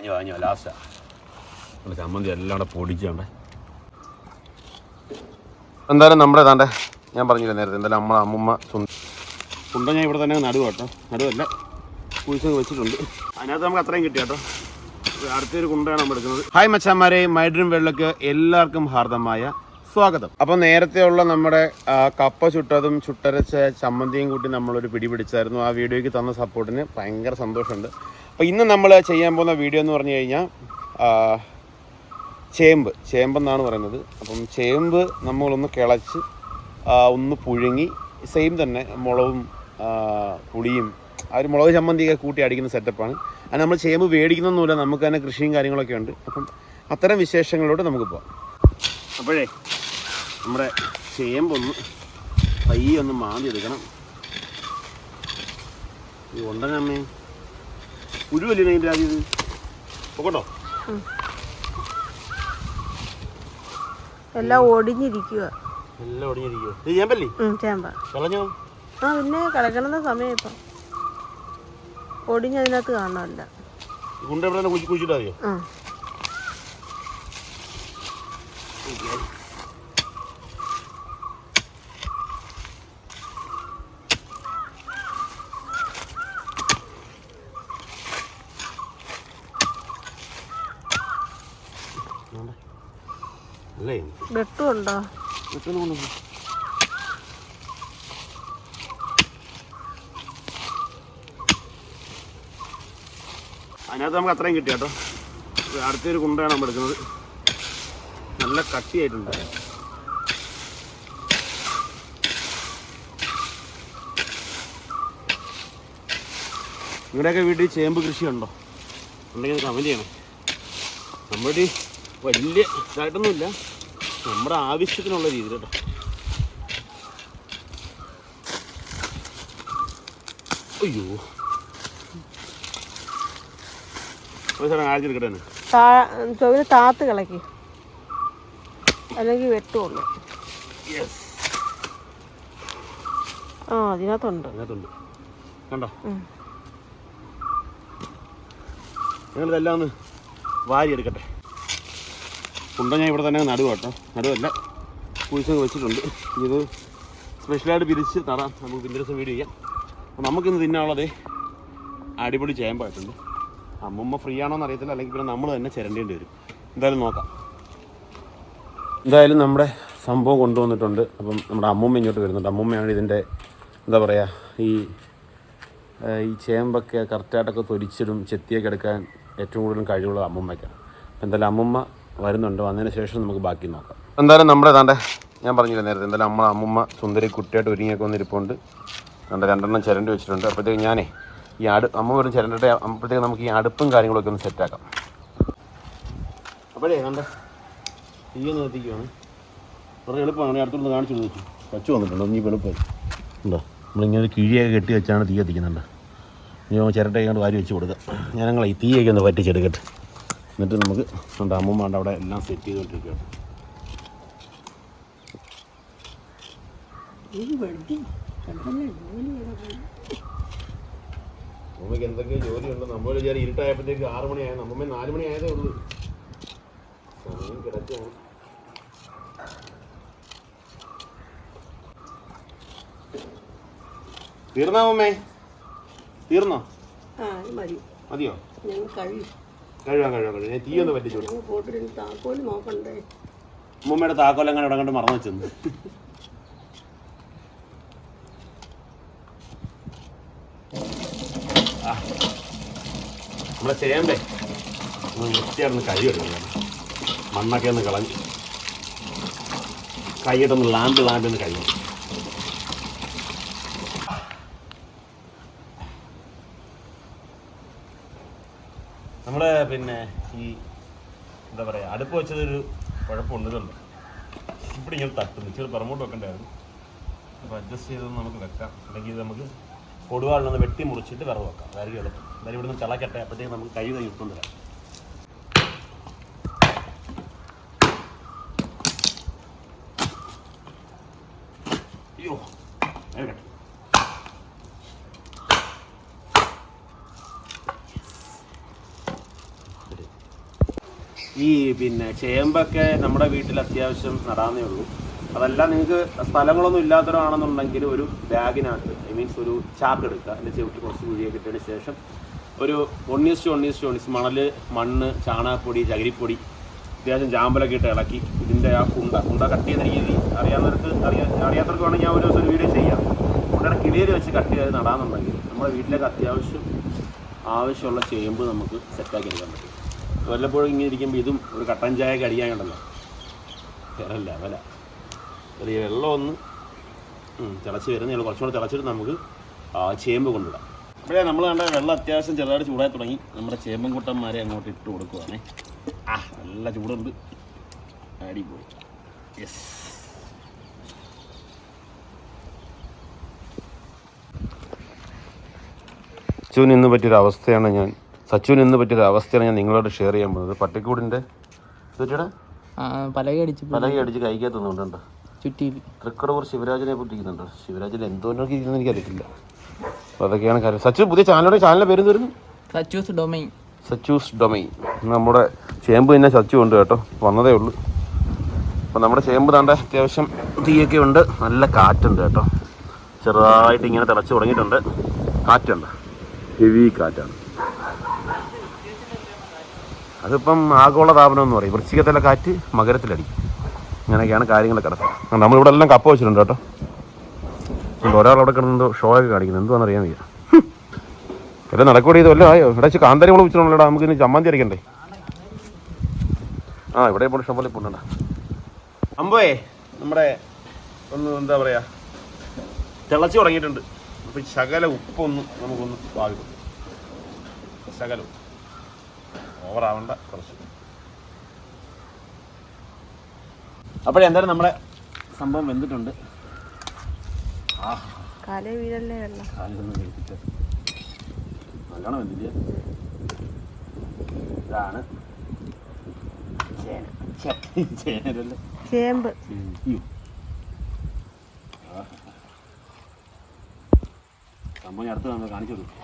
വാങ്ങിയോ വാങ്ങിയോ ലാസ്റ്റാ നമ്മുടെ ചമ്മന്തി എല്ലാം കൂടെ പൊടിച്ചോണ്ടേ. എന്തായാലും നമ്മുടെ താണ്ടെ ഞാൻ പറഞ്ഞില്ല നേരത്തെ എന്തായാലും നമ്മളെ അമ്മമ്മ സുണ്ട ഞാൻ ഇവിടെ തന്നെ നടുവ് കേട്ടോ. നടുവല്ല. കുഴിച്ചങ്ങ് വെച്ചിട്ടുണ്ട്. അതിനകത്ത് നമുക്ക് അത്രയും കിട്ടി കേട്ടോ. അടുത്തൊരു കുണ്ടയാണ് നമ്മൾ എടുക്കുന്നത്. ഹായ് മച്ചാന്മാരെ. മൈഡ്രീം വെള്ളക്ക് എല്ലാവർക്കും ഹാർദമായ സ്വാഗതം. അപ്പോൾ നേരത്തെയുള്ള നമ്മുടെ കപ്പ ചുട്ടതും ചുട്ടരച്ച ചമ്മന്തിയും കൂട്ടി നമ്മളൊരു പിടി പിടിച്ചായിരുന്നു. ആ വീഡിയോയ്ക്ക് തന്ന സപ്പോർട്ടിന് ഭയങ്കര സന്തോഷമുണ്ട്. അപ്പോൾ ഇന്ന് നമ്മൾ ചെയ്യാൻ പോകുന്ന വീഡിയോ എന്ന് പറഞ്ഞു കഴിഞ്ഞാൽ ചേമ്പ്. ചേമ്പെന്നാണ് പറയുന്നത്. അപ്പം ചേമ്പ് നമ്മളൊന്ന് കിളച്ച് ഒന്ന് പുഴുങ്ങി സെയിം തന്നെ മുളകും പുളിയും ആ ഒരു മുളക് ചമ്മന്തിയൊക്കെ കൂട്ടി അടിക്കുന്ന സെറ്റപ്പാണ് അത് നമ്മൾ ചേമ്പ് മേടിക്കുന്നൊന്നുമില്ല നമുക്ക് തന്നെ കൃഷിയും കാര്യങ്ങളൊക്കെ ഉണ്ട്. അപ്പം അത്തരം വിശേഷങ്ങളിലോട്ട് നമുക്ക് പോവാം. അപ്പോഴേ നമ്മുടെ ചേമ്പൊന്ന് പയ്യൊന്ന് മാന്തി എടുക്കണം. ഈ ഉണ്ടനമ്മേ. പുഴുവല്ലേ അതിന്റെ ആദ്യം ഇത്? പോകട്ടോ എല്ലാം ഒടിഞ്ഞിരിക്കുക എല്ലാം ഒടിഞ്ഞിരിക്കുക ഇത് ചേമ്പല്ലേ? ചേമ്പ. കളഞ്ഞോ? ആ പിന്നെ കളക്കണമെന്ന സമയം ഇപ്പം ഒടിഞ്ഞതിനകത്ത് കാണാനില്ല ഗുണ്ട എവിടെ കുഴിച്ച് കുഴിച്ചിട്ടാ അറിയോ ആ. അല്ലേ? മറ്റൊന്നും കൊണ്ടുവന്നു അതിനകത്ത് നമുക്ക് അത്രയും കിട്ടി കേട്ടോ. അടുത്തൊരു കുണ്ടയാണ് നമ്മൾ എടുക്കുന്നത്. നല്ല കട്ടിയായിട്ടുണ്ട്. നിങ്ങളുടെയൊക്കെ വീട്ടിൽ ചേമ്പ് കൃഷിയുണ്ടോ? ഉണ്ടെങ്കിൽ കമലിയാണ് ചെയ്യണം. നമ്മുടെ വലിയ ഇതായിട്ടൊന്നുമില്ല. നമ്മുടെ ആവശ്യത്തിനുള്ള രീതിയിൽ കേട്ടോ. അയ്യോ. ചൊവ്വന് താത്ത് കളക്കി അല്ലെങ്കിൽ വെട്ടുള്ളൂ ആ അതിനകത്തുണ്ട്. അതിനകത്തുണ്ട്. കണ്ടോ. ഞങ്ങളിതെല്ലാം ഒന്ന് വാരി എടുക്കട്ടെ കുണ്ട ഞാൻ ഇവിടെ തന്നെ നടുവ് കേട്ടോ. നടുവല്ല. കുഴിച്ചൊക്കെ വെച്ചിട്ടുണ്ട്. ഇത് സ്പെഷ്യലായിട്ട് പിരിച്ച് നടാം. നമുക്ക് പിന്നെ ദിവസം വീഡിയോ ചെയ്യാം. അപ്പോൾ നമുക്കിന്ന് തിന്നാനുള്ളത് അടിപൊളി ചേമ്പായിട്ടുണ്ട്. അമ്മമ്മ ഫ്രീ ആണോന്ന് അറിയത്തില്ല. അല്ലെങ്കിൽ പിന്നെ നമ്മൾ തന്നെ ചിരണ്ടേണ്ടി വരും. എന്തായാലും നോക്കാം. എന്തായാലും നമ്മുടെ സംഭവം കൊണ്ടുവന്നിട്ടുണ്ട്. അപ്പം നമ്മുടെ അമ്മൂമ്മ ഇങ്ങോട്ട് വരുന്നുണ്ട്. അമ്മൂമ്മയാണ് ഇതിന്റെ എന്താ പറയുക ഈ ഈ ചേമ്പൊക്കെ കറക്റ്റായിട്ടൊക്കെ തൊലിച്ചിടും ചെത്തിയൊക്കെ എടുക്കാൻ ഏറ്റവും കൂടുതലും കഴിവുള്ളത് അമ്മൂമ്മയ്ക്കാണ്. എന്തായാലും അമ്മൂമ്മ വരുന്നുണ്ട്. വന്നതിന് ശേഷം നമുക്ക് ബാക്കി നോക്കാം. എന്തായാലും നമ്മുടെ തന്റെ ഞാൻ പറഞ്ഞില്ല നേരത്തെ എന്തായാലും നമ്മളെ അമ്മമ്മ സുന്ദരി കുട്ടിയായിട്ട് ഒരുങ്ങിയൊക്കെ വന്നിരിപ്പുണ്ട്. തന്റെ രണ്ടെണ്ണം ചിരണ്ടി വെച്ചിട്ടുണ്ട്. അപ്പോഴത്തേക്ക് ഞാനേ ഈ അടു അമ്മ വരും ചിരണ്ടിട്ട് അപ്പോഴത്തേക്ക് നമുക്ക് ഈ അടുപ്പും കാര്യങ്ങളൊക്കെ ഒന്ന് സെറ്റാക്കാം അപ്പോഴേ കണ്ട തീയൊന്ന് എത്തിക്കുകയാണ് കുറേ എളുപ്പമാണ് അടുത്തുള്ള കാണിച്ചു വെച്ചു വച്ചു വന്നിട്ടുണ്ട്? നീ എളുപ്പമായി ഉണ്ടോ? നമ്മളിങ്ങനെ ഒരു കിഴിയൊക്കെ കെട്ടി വെച്ചാണ് തീ കത്തിക്കുന്നുണ്ട്. ഇനി ചിരട്ടയൊക്കെ വാരി വെച്ച് കൊടുക്കുക ഞാനങ്ങളെ ഈ തീയൊക്കെ ഒന്ന് പറ്റിച്ചെടുക്കട്ടെ എന്നിട്ട് നമുക്ക് ഉണ്ട് അമ്മൂമ്മ അവിടെ എല്ലാം സെറ്റ് ചെയ്തുകൊണ്ടിരിക്കുകയാണ് അമ്മയ്ക്ക് എന്തൊക്കെ ജോലിയുണ്ട്. നമ്മൾ വിചാരി ഇരുട്ടായപ്പോഴത്തേക്ക് ആറ് മണിയായത് അമ്മമ്മ നാല് മണി ആയതേ ഉള്ളൂ. സമയം കിടക്കുകയാണ്. തീർന്നോ അമ്മേ തീർന്നോ? മതിയോ? ഞങ്ങൾ കഴിയും. കഴുകാൻ കഴുകാം കഴുകാൻ ഞാൻ തീ ഒന്ന് പറ്റിച്ചു താക്കോൽ നോക്കണ്ടേ? അമ്മൂമ്മയുടെ താക്കോലം അങ്ങനെ ഇവിടെ കണ്ട് മറന്നു വെച്ചെന്ന്. നമ്മളെ ചേമ്പേ. വൃത്തിയായിരുന്നു കൈ എടുക്കണം മണ്ണൊക്കെ ഒന്ന് കളഞ്ഞ്. കൈയിട്ടൊന്ന് ലാമ്പ് ലാമ്പ് ഒന്ന് കഴിയും നമ്മുടെ പിന്നെ ഈ എന്താ പറയുക അടുപ്പ് വെച്ചതൊരു കുഴപ്പമുണ്ടല്ലോ ഇവിടെ ഇങ്ങനെ തട്ടും ഇച്ചിരി പുറമോട്ട് വെക്കണ്ടായിരുന്നു. അപ്പോൾ അഡ്ജസ്റ്റ് ചെയ്തൊന്ന് നമുക്ക് വെക്കാം. അല്ലെങ്കിൽ നമുക്ക് കൊടുവാളിനൊന്ന് വെട്ടി മുറിച്ചിട്ട് വിറവ് വെക്കാം. അതായിരിക്കും എളുപ്പം. എന്തായാലും ഇവിടുന്ന് തിളക്കട്ടെ അപ്പോഴത്തേക്ക് നമുക്ക് കൈ കൈ ഉപ്പൊന്നും തരാം അയ്യോ വേഗട്ടെ ഈ പിന്നെ ചേമ്പൊക്കെ നമ്മുടെ വീട്ടിൽ അത്യാവശ്യം നടാന്നേ ഉള്ളൂ. അതല്ല നിങ്ങൾക്ക് സ്ഥലങ്ങളൊന്നും ഇല്ലാത്തവരാണെന്നുണ്ടെങ്കിൽ ഒരു ബാഗിനകത്ത് ഐ മീൻസ് ഒരു ചാക്ക് എടുക്കുക. അതിന്റെ ചവിട്ടി കുറച്ച് കുഴിയൊക്കെ ഇട്ടതിന് ശേഷം ഒരു ഒണ്ണീസ് ടു ഒണ്ണീസ് ടു ഒണ്ണീസ് മണൽ മണ്ണ് ചാണകപ്പൊടി ചകിരിപ്പൊടി അത്യാവശ്യം ജാമ്പലൊക്കെ ഇട്ട് ഇളക്കി ഇതിന്റെ ആ കുണ്ട കുണ്ട കട്ട് ചെയ്യുന്ന രീതി അറിയാവുന്നവർക്ക് അറിയാ അറിയാത്തവർക്ക് വേണമെങ്കിൽ ഞാൻ ഒരു ദിവസം ഒരു വീഡിയോ ചെയ്യാം. കുണ്ടയുടെ കിളിയിൽ വെച്ച് കട്ട് ചെയ്ത് നടാന്നുണ്ടെങ്കിൽ നമ്മുടെ വീട്ടിലേക്ക് അത്യാവശ്യം ആവശ്യമുള്ള ചേമ്പ് നമുക്ക് സെറ്റാക്കി എടുക്കാൻ പറ്റും. വല്ലപ്പോഴും ഇങ്ങനെ ഇരിക്കുമ്പോൾ ഇതും ഒരു കട്ടൻ ചായയൊക്കെ അടിയാനുണ്ടല്ലോ വരല്ല ലെവല ചെറിയ വെള്ളം ഒന്ന് തിളച്ച് വരുന്നേ കുറച്ചുകൂടെ തിളച്ചിട്ട് നമുക്ക് ആ ചേമ്പ് കൊണ്ടിടാം അപ്പോഴേ നമ്മൾ കണ്ട വെള്ളം അത്യാവശ്യം ചെറുതായിട്ട് ചൂടായി തുടങ്ങി. നമ്മുടെ ചേമ്പൻ കുട്ടന്മാരെ അങ്ങോട്ട് ഇട്ട് കൊടുക്കുവാണേ. ആ നല്ല ചൂടുണ്ട്. അടിപൊളി. യെസ് ചൂന് ഇന്ന് പറ്റിയൊരു അവസ്ഥയാണ് ഞാൻ. സച്ചുവിന് ഇന്ന് പറ്റിയൊരു അവസ്ഥയാണ് ഞാൻ നിങ്ങളോട് ഷെയർ ചെയ്യാൻ പോകുന്നത്. പട്ടിക്കൂടിന്റെ ആ, പലക അടിച്ച് പലകി അടിച്ച് കഴിക്കാത്തുന്നുണ്ട് ചുറ്റി തൃക്കടവൂർ ശിവരാജനെ പൊട്ടിക്കുന്നുണ്ട്? ശിവരാജൻ എന്തോന്നൊക്കെ ഇരിക്കുന്നു എനിക്കറിയത്തില്ല. അപ്പോൾ അതൊക്കെയാണ് കാര്യം. സച്ചു പുതിയ ചാനലുടെ ചാനലിന്റെ പേര് വരുന്നു? സച്ചൂസ് ഡൊമൈൻ. സച്ചൂസ് ഡൊമൈൻ. നമ്മുടെ ചേമ്പ് തന്നെ സച്ചു ഉണ്ട് കേട്ടോ. വന്നതേ ഉള്ളൂ. അപ്പോൾ നമ്മുടെ ചേമ്പ് താണ്ട അത്യാവശ്യം തീയൊക്കെ ഉണ്ട്. നല്ല കാറ്റുണ്ട് കേട്ടോ. ചെറുതായിട്ട് ഇങ്ങനെ തിളച്ച് തുടങ്ങിയിട്ടുണ്ട്. കാറ്റുണ്ട്. ഹെവി കാറ്റാണ്. അതിപ്പം ആഗോളതാപനം എന്ന് പറയും. വൃശ്ചികത്തിലെ കാറ്റ് മകരത്തിലടിക്കും. അങ്ങനെയൊക്കെയാണ് കാര്യങ്ങൾ കിടക്കുന്നത്. നമ്മളിവിടെ എല്ലാം കപ്പ വെച്ചിട്ടുണ്ട് കേട്ടോ. ഒരാൾ അവിടെ കിടന്നെന്തോ ഷോ ഒക്കെ കാണിക്കുന്നത് എന്തുവാണെന്ന് അറിയാൻ വയ്യ. ഇവിടെ നടക്കൂടി ഇത് വല്ലതും ആയോ ഇവിടെ വെച്ച് കാന്താരി മുളക് നമുക്ക് ഇനി ചമ്മന്തി അരക്കണ്ടേ ആ ഇവിടെ ഇപ്പോൾ ഇഷ്ടം പോലെ പൊണ്ണണ്ട അമ്പോയെ നമ്മുടെ ഒന്ന് എന്താ പറയാ തിളച്ച് തുടങ്ങിയിട്ടുണ്ട്. അപ്പോൾ ഈ ശകല ഉപ്പൊന്ന് നമുക്കൊന്ന് പാകും ശകലം ഓവറാവണ്ട കുറച്ച്. അപ്പോഴേ എന്തായാലും നമ്മുടെ സംഭവം വെന്തിട്ടുണ്ട്. കല വീഴല്ലേ വെള്ളം? കാലൊന്നും കഴിച്ചിട്ട് നല്ലോണം വെന്തില്ല ഇതാണ് ചേമ്പ്. സംഭവം ഞാൻ അടുത്ത് നമ്മൾ കാണിച്ചു കൊടുക്കും.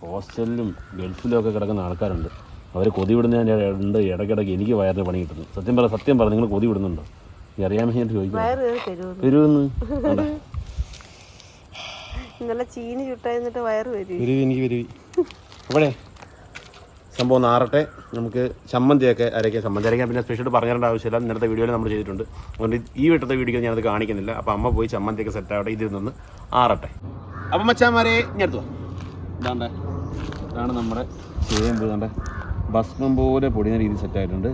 ഹോസ്റ്റലിലും ഗൾഫിലും ഒക്കെ കിടക്കുന്ന ആൾക്കാരുണ്ട്. അവർ കൊതി വിടുന്നതിന്റെ ഉണ്ട് ഇടയ്ക്കിടയ്ക്ക് എനിക്ക് വയറിന് പണി കിട്ടുന്നു. സത്യം പറ സത്യം പറ നിങ്ങൾ കൊതി വിടുന്നുണ്ടോ? ഈ അറിയാൻ വേണ്ടി ചോദിക്കും. വയറ് കയറി തരുമെന്ന് വരുമെന്ന് കണ്ടോ? ഇന്നലെ ചീനി ചുട്ടായിരുന്നിട്ട് വയറ് വരും. വരുവി എനിക്ക് വരുവി അപ്പോഴേ സംഭവം നാറട്ടെ നമുക്ക് ചമ്മന്തിയൊക്കെ അരയ്ക്കാൻ ചമ്മന്തി അരയ്ക്കാൻ പിന്നെ സ്പെഷ്യൽ പറഞ്ഞേണ്ട ആവശ്യമില്ല. ഇന്നത്തെ വീഡിയോയിൽ നമ്മൾ ചെയ്തിട്ടുണ്ട്. അതുകൊണ്ട് ഈ വീട്ടത്തെ വീഡിയോ ഞാനത് കാണിക്കുന്നില്ല. അപ്പോൾ അമ്മ പോയി ചമ്മന്തിയൊക്കെ സെറ്റ് ആവട്ടെ. ഇതിൽ നിന്ന് ആറട്ടെ. അപ്പം മച്ചാമാരെ ഞാൻ എടുത്തു ഇതാണ്ട് ഇതാണ് നമ്മുടെ ചേമ്പ് കണ്ടേ ഭസ്മം പോലെ പൊടിയുന്ന രീതി സെറ്റായിട്ടുണ്ട്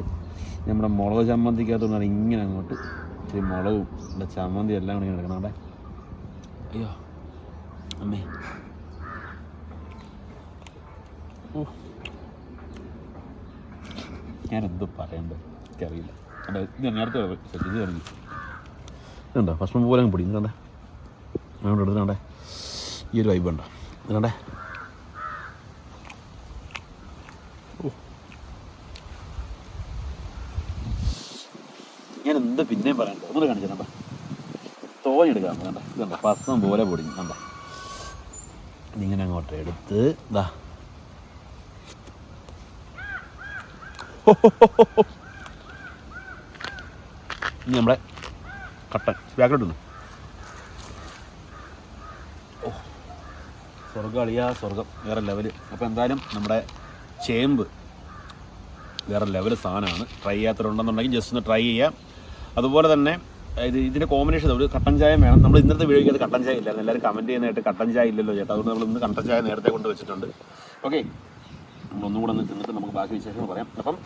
നമ്മുടെ മുളക് ചമ്മന്തിക്കകത്തുകൊണ്ടാണ് ഇങ്ങനെ അങ്ങോട്ട് ഇത്തിരി മുളകും ഇവിടെ ചമ്മന്തി എല്ലാം കൂടി ഇങ്ങനെ എടുക്കണം അവിടെ അയ്യോ അമ്മേ. ഓ ഞാനെന്തോ പറയണ്ടേ? എനിക്കറിയില്ല. അല്ല ഇത് നേരത്തെ ശ്രദ്ധിച്ച് തുടങ്ങി. ഇതുണ്ടോ? ഭക്ഷണം പോലെ പൊടി ഇതുണ്ടേ അതുകൊണ്ട് എടുത്തിട്ടുണ്ടേ ഈ ഒരു വൈബ് ഉണ്ടോ? ഇതുണ്ടേ എന്ത് പിന്നെയും പറയണ്ടേ ഒന്നുകൂടെ കാണിച്ചിട്ടുണ്ടോ തോനെടുക്കാം കണ്ട? ഇതുണ്ടോ? ഭസ്മം പോലെ പൊടിഞ്ഞു കണ്ട? ഇതിങ്ങനെ അങ്ങോട്ട് എടുത്ത് ഇതാ ഇനി നമ്മുടെ കട്ടൻ ബാക്കിലോട്ട് ഓ സ്വർഗം അളിയാ സ്വർഗം വേറെ ലെവൽ അപ്പോൾ എന്തായാലും നമ്മുടെ ചേമ്പ് വേറെ ലെവൽ സാധനമാണ്. ട്രൈ ചെയ്യാത്തവരുണ്ടെന്നുണ്ടെങ്കിൽ ജസ്റ്റ് ഒന്ന് ട്രൈ ചെയ്യാം. അതുപോലെ തന്നെ ഇത് ഇതിന്റെ കോമ്പിനേഷൻ ഒരു കട്ടൻ ചായ വേണം. നമ്മൾ ഇന്നത്തെ വീഡിയോയ്ക്ക് കട്ടൻ ചായ ഇല്ലായിരുന്നു. എല്ലാവരും കമന്റ് ചെയ്യുന്നതായിട്ട് കട്ടൻ ചായ ഇല്ലല്ലോ ചേട്ടാ. അതുകൊണ്ട് നമ്മൾ ഇന്ന് കട്ടൻ ചായ നേരത്തെ കൊണ്ട് വെച്ചിട്ടുണ്ട്. ഓക്കെ നമ്മളൊന്നുകൂടെ ഒന്ന് തിന്നിട്ട് നമുക്ക് ബാക്കി വിശേഷങ്ങൾ പറയാം. അപ്പം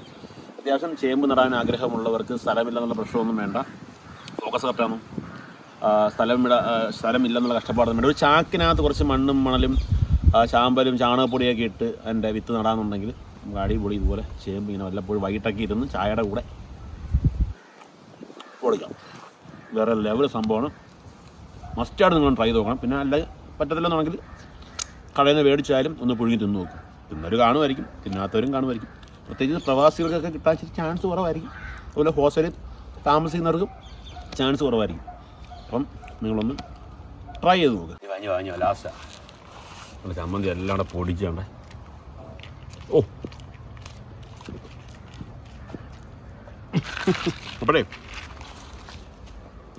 അത്യാവശ്യം ചേമ്പ് നടാൻ ആഗ്രഹമുള്ളവർക്ക് സ്ഥലമില്ലെന്നുള്ള പ്രശ്നമൊന്നും വേണ്ട. ഫോക്കസ് കറക്റ്റാണ് സ്ഥലം ഇട സ്ഥലം സ്ഥലമില്ലെന്നുള്ള കഷ്ടപ്പാടൊന്നും വേണ്ട. ഒരു ചാക്കിനകത്ത് കുറച്ച് മണ്ണും മണലും ചാമ്പലും ചാണകപ്പൊടിയൊക്കെ ഇട്ട് അതിന്റെ വിത്ത് നടാന്നുണ്ടെങ്കിൽ അടിപൊളി ഇതുപോലെ ചേമ്പ് ഇങ്ങനെ വല്ലപ്പോഴും വൈകിട്ടൊക്കെ ഇരുന്ന് ചായയുടെ കൂടെ പൊളിക്കാം വേറെ ലെവൽ സംഭവമാണ്. മസ്റ്റായിട്ട് നിങ്ങൾ ട്രൈ ചെയ്ത് നോക്കണം. പിന്നെ അല്ല പറ്റത്തില്ലെന്നുണ്ടെങ്കിൽ കടയിൽ നിന്ന് മേടിച്ചാലും ഒന്ന് പുഴുങ്ങി തിന്നു നോക്കും. തിന്നവർ കാണുമായിരിക്കും തിന്നാത്തവരും കാണുമായിരിക്കും. പ്രത്യേകിച്ച് പ്രവാസികൾക്കൊക്കെ കിട്ടാൻ ചാൻസ് കുറവായിരിക്കും. അതുപോലെ ഹോസ്റ്റലിൽ താമസിക്കുന്നവർക്കും ചാൻസ് കുറവായിരിക്കും. അപ്പം നിങ്ങളൊന്ന് ട്രൈ ചെയ്ത് നോക്കുക ലാസ്റ്റാണ് ചമ്മന്തി എല്ലാം കൂടെ പൊടിച്ചാണ്ടേ ഓ. അപ്പോഴേ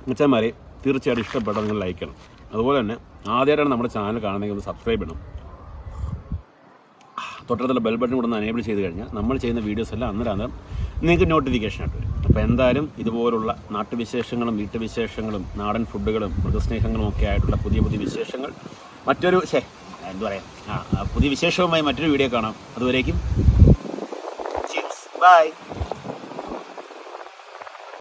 മിച്ചന്മാരെ തീർച്ചയായിട്ടും ഇഷ്ടപ്പെട്ട നിങ്ങൾ ലൈക്ക് ചെയ്യണം. അതുപോലെ തന്നെ ആദ്യമായിട്ടാണ് നമ്മുടെ ചാനൽ കാണണമെങ്കിൽ ഒന്ന് സബ്സ്ക്രൈബ് ചെയ്യണം തൊട്ടടുത്തുള്ള ബെൽ ബട്ടൺ കൂടെ ഒന്ന് എനേബിൾ ചെയ്ത് കഴിഞ്ഞാൽ നമ്മൾ ചെയ്യുന്ന വീഡിയോസ് എല്ലാം അന്നേരം അന്നേരം നിങ്ങൾക്ക് നോട്ടിഫിക്കേഷൻ ആയിട്ട് വരും. അപ്പോൾ എന്തായാലും ഇതുപോലുള്ള നാട്ടുവിശേഷങ്ങളും വീട്ടുവിശേഷങ്ങളും നാടൻ ഫുഡുകളും മൃഗസ്നേഹങ്ങളും ഒക്കെ ആയിട്ടുള്ള പുതിയ പുതിയ വിശേഷങ്ങൾ മറ്റൊരു ശേ എന്താ പറയുക ആ, പുതിയ വിശേഷവുമായി മറ്റൊരു വീഡിയോ കാണാം. അതുവരേക്കും ബൈ